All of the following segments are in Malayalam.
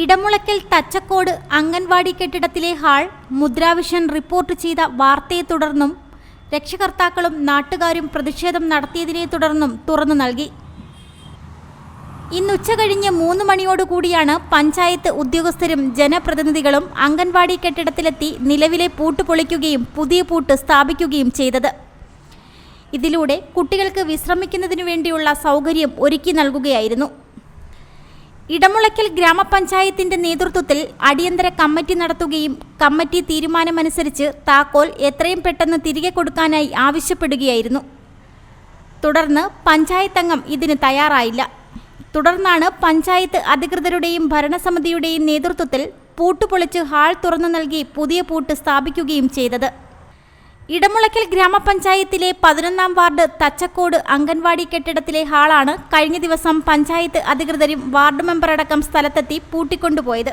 ഇടമുളയ്ക്കൽ തച്ചക്കോട് അംഗൻവാടി കെട്ടിടത്തിലെ ഹാൾ മുദ്രാവിഷൻ റിപ്പോർട്ട് ചെയ്ത വാർത്തയെ തുടർന്നും രക്ഷകർത്താക്കളും നാട്ടുകാരും പ്രതിഷേധം നടത്തിയതിനെ തുടർന്നും തുറന്നു നൽകി. ഇന്ന് ഉച്ചകഴിഞ്ഞ് മൂന്ന് മണിയോടുകൂടിയാണ് പഞ്ചായത്ത് ഉദ്യോഗസ്ഥരും ജനപ്രതിനിധികളും അംഗൻവാടി കെട്ടിടത്തിലെത്തി നിലവിലെ പൂട്ട് പൊളിക്കുകയും പുതിയ പൂട്ട് സ്ഥാപിക്കുകയും ചെയ്തത്. ഇതിലൂടെ കുട്ടികൾക്ക് വിശ്രമിക്കുന്നതിനു വേണ്ടിയുള്ള സൗകര്യം ഒരുക്കി നൽകുകയായിരുന്നു. ഇടമുളയ്ക്കൽ ഗ്രാമപഞ്ചായത്തിന്റെ നേതൃത്വത്തിൽ അടിയന്തര കമ്മിറ്റി നടത്തുകയും കമ്മിറ്റി തീരുമാനമനുസരിച്ച് താക്കോൽ എത്രയും പെട്ടെന്ന് തിരികെ കൊടുക്കാനായി ആവശ്യപ്പെടുകയായിരുന്നു. തുടർന്ന് പഞ്ചായത്ത് അംഗം ഇതിന് തയ്യാറായില്ല. തുടർന്നാണ് പഞ്ചായത്ത് അധികൃതരുടെയും ഭരണസമിതിയുടെയും നേതൃത്വത്തിൽ പൂട്ടുപൊളിച്ച് ഹാൾ തുറന്നു നൽകി പുതിയ പൂട്ട് സ്ഥാപിക്കുകയും ചെയ്തത്. ഇടമുളയ്ക്കൽ ഗ്രാമപഞ്ചായത്തിലെ പതിനൊന്നാം വാർഡ് തച്ചക്കോട് അംഗൻവാടി കെട്ടിടത്തിലെ ഹാളാണ് കഴിഞ്ഞ ദിവസം പഞ്ചായത്ത് അധികൃതരും വാർഡ് മെമ്പറടക്കം സ്ഥലത്തെത്തി പൂട്ടിക്കൊണ്ടുപോയത്.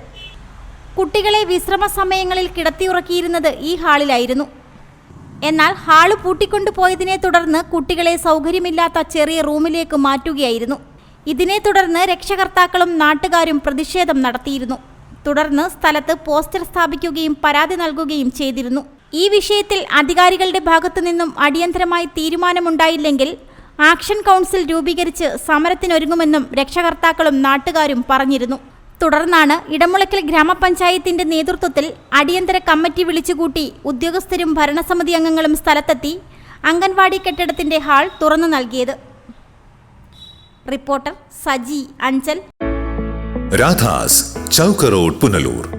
കുട്ടികളെ വിശ്രമ സമയങ്ങളിൽ കിടത്തിയുറക്കിയിരുന്നത് ഈ ഹാളിലായിരുന്നു. എന്നാൽ ഹാൾ പൂട്ടിക്കൊണ്ടുപോയതിനെ തുടർന്ന് കുട്ടികളെ സൗകര്യമില്ലാത്ത ചെറിയ റൂമിലേക്ക് മാറ്റുകയായിരുന്നു. ഇതിനെ തുടർന്ന് രക്ഷകർത്താക്കളും നാട്ടുകാരും പ്രതിഷേധം നടത്തിയിരുന്നു. തുടർന്ന് സ്ഥലത്ത് പോസ്റ്റർ സ്ഥാപിക്കുകയും പരാതി നൽകുകയും ചെയ്തിരുന്നു. ഈ വിഷയത്തിൽ അധികാരികളുടെ ഭാഗത്തു നിന്നും അടിയന്തരമായി തീരുമാനമുണ്ടായില്ലെങ്കിൽ ആക്ഷൻ കൗൺസിൽ രൂപീകരിച്ച് സമരത്തിനൊരുങ്ങുമെന്നും രക്ഷകർത്താക്കളും നാട്ടുകാരും പറഞ്ഞിരുന്നു. തുടർന്നാണ് ഇടമുളയ്ക്കൽ ഗ്രാമപഞ്ചായത്തിന്റെ നേതൃത്വത്തിൽ അടിയന്തര കമ്മിറ്റി വിളിച്ചുകൂട്ടി ഉദ്യോഗസ്ഥരും ഭരണസമിതി അംഗങ്ങളും സ്ഥലത്തെത്തി അംഗൻവാടി കെട്ടിടത്തിന്റെ ഹാൾ തുറന്നു നൽകിയത്. റിപ്പോർട്ടർ സജി അഞ്ചൽ. രാധാസ് ചൗക്ക് റോഡ് പുനലൂർ.